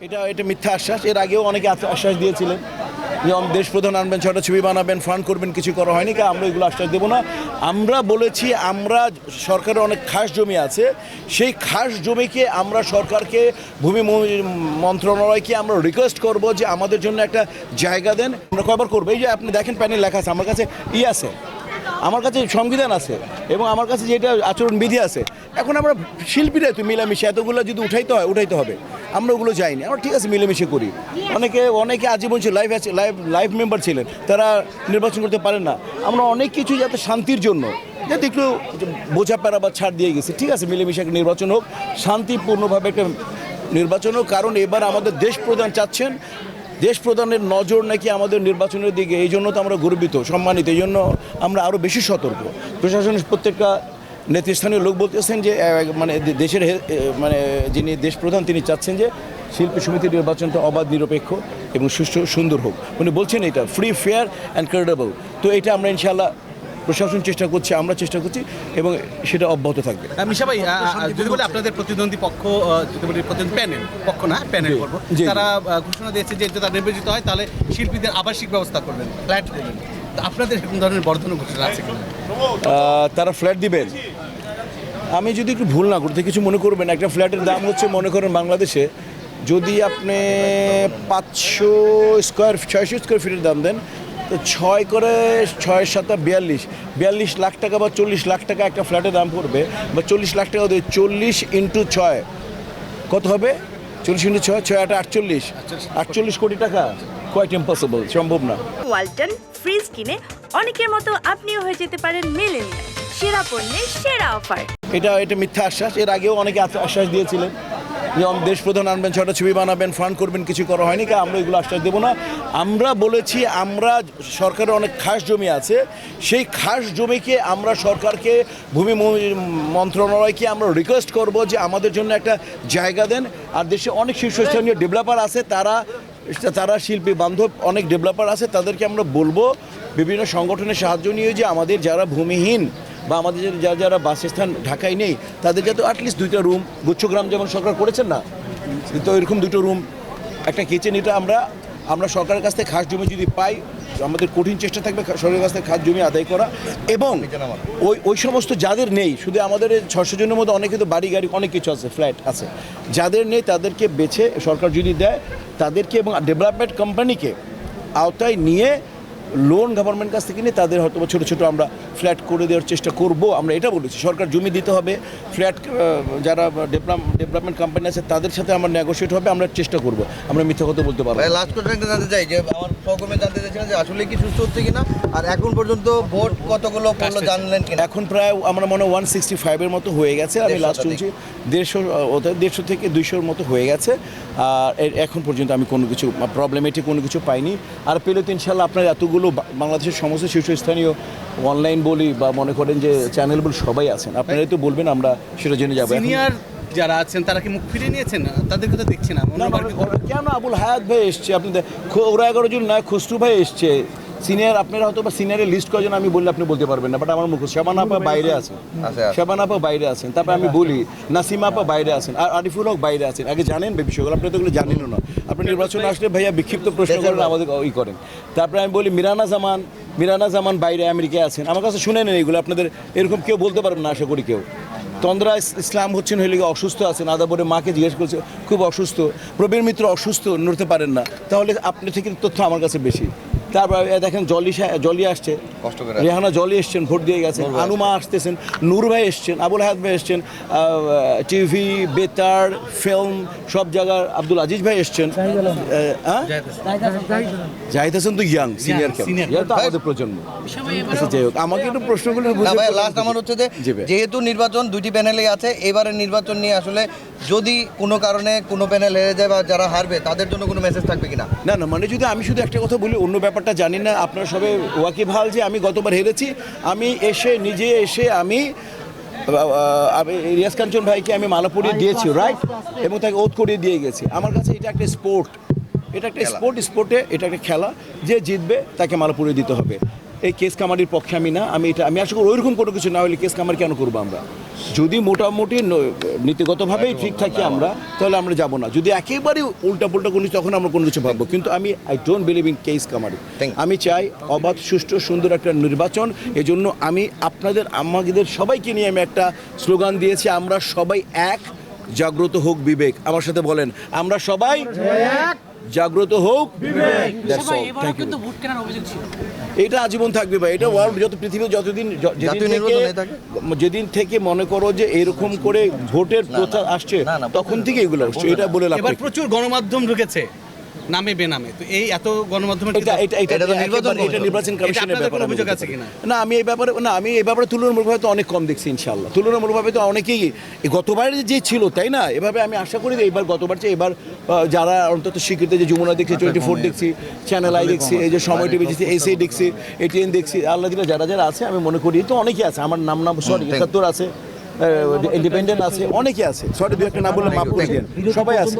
এটা এটা মিথ্যা আশ্বাস। এর আগেও অনেকে আশ্বাস- দিয়েছিলেন যে দেশ প্রধান আনবেন, ছটা ছবি বানাবেন ফান্ড করবেন, কিছু করা হয়নি, কা, আমরা এগুলো আশ্বাস দেবো না। আমরা বলেছি, আমরা সরকারের অনেক খাস জমি আছে। সেই খাস জমিকে আমরা সরকারকে, ভূমি মন্ত্রণালয়কে আমরা রিকোয়েস্ট করব যে, আমাদের জন্য একটা জায়গা দেন। আমরা কয়বার করব? এই যে আপনি দেখেন প্যানেল লেখা আছে, আমার কাছে ই আছে। আমার কাছে সংবিধান আছে এবং আমার কাছে যেটা আচরণ বিধি আছে, এখন আমরা শিল্পীরা তো মিলামিশে এতগুলো যদি উঠাইতে হয়, উঠাইতে হবে। আমরা ওগুলো যাইনি। আমরা ঠিক আছে, মিলেমিশে করি। অনেকে অনেকে আজীবন ছিল লাইফ লাইফ লাইফ মেম্বার ছিলেন। তারা নির্বাচন করতে পারেন না। আমরা অনেক কিছু যাতে শান্তির জন্য, যাতে একটু বোঝাপড়া বা ছাড় দিয়ে গেছি। ঠিক আছে, মিলেমিশে একটা নির্বাচন হোক, শান্তিপূর্ণভাবে একটা নির্বাচন হোক। কারণ এবার আমাদের দেশ প্রধান চাচ্ছেন দেশ প্রধানের নজর নাকি আমাদের নির্বাচনের দিকে, এই জন্য তো আমরা গর্বিত, সম্মানিত, এই জন্য আমরা আরও বেশি সতর্ক। প্রশাসনের প্রত্যেকটা নেতৃস্থানীয় লোক বলতেছেন যে মানে দেশের মানে যিনি দেশ প্রধান, তিনি চাচ্ছেন যে শিল্পী সমিতির নির্বাচনটা অবাধ, নিরপেক্ষ এবং সুষ্ঠু, সুন্দর হোক। উনি বলছেন এটা ফ্রি ফেয়ার অ্যান্ড ক্রেডেবল তো এটা আমরা ইনশাআল্লাহ প্রশাসন চেষ্টা করছে আমরা চেষ্টা করছি এবং সেটা অব্যাহত থাকবে। মিশা ভাই যদি বলি আপনাদের প্রতিদ্বন্দ্বী পক্ষ আহ, যদি বলি প্রতিদ্বন্দ্বী প্যানেল পক্ষ না প্যানেল করব। তারা ঘোষণা দিয়েছে যে তারা নির্বাচিত হয় তাহলে শিল্পীদের আবাসিক ব্যবস্থা করবেন ফ্ল্যাট দেবেন। আপনাদের এরকম ধরনের বর্ধন ঘোষণা আছে তারা ফ্ল্যাট দিবেন। আমি যদি একটু ভুল না করতে কিছু মনে করবেন একটা ফ্ল্যাটের দাম হচ্ছে মনে করেন বাংলাদেশে যদি আপনি পাঁচশো স্কোয়ার ছয়শো স্কোয়ার ফিটের দাম দেন তো ছয় করে ছয় সাতা বিয়াল্লিশ। বিয়াল্লিশ লাখ টাকা বা চল্লিশ লাখ টাকা একটা ফ্ল্যাটের দাম পড়বে বা চল্লিশ লাখ টাকা দিয়ে চল্লিশ ইন্টু ছয়। কত হবে? চল্লিশ ইন্টু ছয় ছয় আট আটচল্লিশ। আটচল্লিশ কোটি। টাকা? কোয়াইট ইম্পসিবল সম্ভব না। ওয়ালটন ফ্রিজ কিনে অনেকের মতো আপনিও হয়ে যেতে পারেন মেলেনিয়া সেরা পণ্যের সেরা অফার। এটা এটা মিথ্যা আশ্বাস। এর আগেও অনেকে আশ্বাস দিয়েছিলেন। যে আম- দেশ প্রধান আনবেন, ছটা ছবি বানাবেন ফান্ড করবেন, কিছু করা হয়নি, কা আমরা এগুলো আশ্বাস দেবো না। আমরা বলেছি আমরা সরকারের অনেক খাস জমি আছে, সেই খাস জমিকে আমরা সরকারকে, ভূমি মন্ত্রণালয়কে আমরা রিকোয়েস্ট করব যে আমাদের জন্য একটা জায়গা দেন। আর দেশে অনেক শীর্ষস্থানীয় ডেভেলপার আছে, তারা তারা শিল্পী বান্ধব, অনেক ডেভেলপার আছে, তাদেরকে আমরা বলব, বিভিন্ন সংগঠনের সাহায্য নিয়ে যে আমাদের যারা ভূমিহীন বা আমাদের যারা যারা বাসস্থান ঢাকায় নেই, তাদের যাতে অ্যাটলিস্ট দুইটা রুম গুচ্ছগ্রাম যেমন সরকার করেছেন না, তো এরকম দুটো রুম একটা কিচেন এটা আমরা আমরা সরকারের কাছ থেকে খাস জমি যদি পাই, আমাদের কঠিন চেষ্টা থাকবে সরকারের কাছ থেকে খাস জমি আদায় করা এবং ওই ওই সমস্ত যাদের নেই, শুধু আমাদের ছশো জনের মধ্যে অনেকে তো বাড়ি, গাড়ি, অনেক কিছু আছে ফ্ল্যাট আছে। যাদের নেই, তাদেরকে বেছে সরকার যদি দেয়, তাদেরকে এবং ডেভেলপমেন্ট কোম্পানিকে আওতায় নিয়ে লোন গভর্নমেন্ট কাছ থেকে নিয়ে তাদের হয়তো ছোটো ছোটো আমরা ফ্ল্যাট করে দেওয়ার চেষ্টা করব আমরা এটা বলেছি। সরকার জমি দিতে হবে ফ্ল্যাট যারা ডেভেলপমেন্ট কোম্পানি আছে তাদের সাথে আমরা নেগোশিয়েট হবে আমরা চেষ্টা করব। আমরা মিথ্যা কথা বলতে পারব লাস্ট কোশ্চেন জানতে চাই যে আমার সহকর্মী জানতে চাইছিলেন যে আসলে কি সুস্থ হচ্ছে কিনা আর এখন পর্যন্ত ভোট কতগুলো পড়ল জানলেন কিনা? এখন প্রায় আমরা মনে হয় ওয়ান সিক্সটি ফাইভের মতো হয়ে গেছে আমি লাস্ট শুনছি দেড়শো ওদের দেড়শো থেকে দুইশোর মতো হয়ে গেছে আর এর- এখন পর্যন্ত আমি কোনো কিছু প্রবলেমেটিক কোনো কিছু পাইনি। আর পেলে তো ইনশাল্লাহ আপনার এতগুলো বাংলাদেশের সমস্ত শীর্ষস্থানীয় অনলাইন বলি বা মনে করেন যে চ্যানেলগুলো বলি সবাই আছেন আপনারাই তো বলবেন আমরা সেটা জেনে যাব। সিনিয়র যারা আছেন তারা কি মুখ ফিরে নিয়েছেন? তাদেরকে তো দেখছি না না, না, কেন আবুল হায়াত ভাই এসছে? আপনি ওরা এগারো জন নয় খুসরু ভাই এসছে। সিনিয়র আপনারা হয়তো বা সিনিয়রের লিস্ট কজন আমি বললে আপনি বলতে পারবেন না বাট আমার মুখ শাবানা আপা বাইরে আছেন। আচ্ছা, আচ্ছা। শাবানা আপা বাইরে আছেন। তারপরে আমি বলি নাসিমা আপা বাইরে আছেন। আর আরিফুল হক বাইরে আছেন। আগে জানেন বে বিষয়গুলো আপনি তো এগুলো জানেনও না। আপনি নির্বাচনে আসলে ভাইয়া বিক্ষিপ্ত প্রশ্ন করেন আমাদের ই করেন। তারপরে আমি বলি মিরানা জামান মিরানা জামান বাইরে আমেরিকায় আছেন। আমার কাছে শুনে নেন এগুলো আপনাদের এরকম কেউ বলতে পারবেন না আশা করি কেউ। তন্দ্রা ইস- ইসলাম হচ্ছেন হইলে অসুস্থ আছেন? আদাবরে মাকে জিজ্ঞেস করছে খুব অসুস্থ। প্রবীর মিত্র অসুস্থ নড়তে পারেন না। তাহলে আপনি থেকে তথ্য আমার কাছে বেশি। তারপর দেখেন জলি জলি আসছে। কষ্ট করে রেহানা জলি এসছেন ভোট দিয়ে গেছেন আনুমা আসতেছেন নূর ভাই এসছেন আবুল হায়াত ভাই এসছেন টিভি বেতার ফিল্ম সব জায়গার আব্দুল আজিজ ভাই এসছেন। হ্যাঁ? জাহিদ হাসান। তো ইয়াং সিনিয়র তো আমাদের প্রজন্ম। আচ্ছা যাই হোক আমাকে একটু প্রশ্নগুলো ভাই লাস্ট আমার হচ্ছে যে যেহেতু নির্বাচন দুইটি প্যানেলে আছে এবারের নির্বাচন নিয়ে আসলে যদি কোনো কারণে কোনো প্যানেল হেরে যায় বা যারা হারবে তাদের জন্য কোনো মেসেজ থাকবে কিনা? না না মানে যদি আমি শুধু একটা কথা বলি অন্য ব্যাপারটা জানি না আপনারা সবাই ওয়াকিবহাল যে আমি গতবার হেরেছি আমি এসে নিজে এসে আমি আমি রিয়াজ কাঞ্চন ভাইকে আমি মালা পরিয়ে দিয়েছি রাইট এবং তাকে ওত করিয়ে দিয়ে গেছি। আমার কাছে এটা একটা স্পোর্ট এটা একটা স্পোর্ট স্পোর্টে এটা একটা খেলা। যে জিতবে তাকে মালা পরিয়ে দিতে হবে। এই কেস কামারির পক্ষে আমি না আমি এটা আমি আশা করি ওইরকম কোনো কিছু না হলে কেস কামার কেন করব আমরা? যদি মোটামুটি নীতিগতভাবেই ঠিক থাকি আমরা তাহলে আমরা যাব না। যদি একেবারে উল্টা পুল্টা কোনো তখন আমরা কোনো কিছু ভাববো। কিন্তু আমি আই ডোন্ট বিলিভ ইন কেস কামারি আমি চাই অবাধ সুষ্ঠু সুন্দর একটা নির্বাচন। এজন্য আমি আপনাদের আমাদের সবাইকে নিয়ে আমি একটা স্লোগান দিয়েছি আমরা সবাই এক। জাগ্রত হোক বিবেক। আমার সাথে বলেন আমরা সবাই জাগ্রত হোক এটা আজীবন থাকবে ভাই। এটা ওয়ার্ল্ড যত পৃথিবী যতদিন য- যেদিন থেকে মনে করো যে এরকম করে ভোটের প্রথা আসছে তখন থেকে এগুলো আসছে। এটা বলে লাভ প্রচুর গণমাধ্যম ঢুকেছে। নামে বেনামে। তো এই এত গণমাধ্যমের এটা এটা এটা নির্বাচন এটা নির্বাচন কমিশনের ব্যাপার অভিযোগ আছে কিনা? না আমি এই ব্যাপারে না আমি এই ব্যাপারে তুলনামূলকভাবে তো অনেক কম দেখছি ইনশাল্লাহ তুলনামূলকভাবে তো অনেকেই এই গতবার যে ছিল তাই না? এভাবে আমি আশা করি যে এবার গতবার চেয়ে এবার যারা অন্তত স্বীকৃত যে যমুনা দেখছি টোয়েন্টি ফোর দেখছি চ্যানেল আই দেখছি এই যে সময় টিভি দেখছি এসএ দেখছি এটিএন দেখছি আল্লাহ দিলে যারা যারা আছে আমি মনে করি তো অনেকেই আছে। আমার নাম নাম সরি. একাত্তর আছে ইন্ডিপেন্ডেন্ট আছে অনেকে আছে। সরি দু একটা না বললে মাফ করে দেন। সবাই আছে।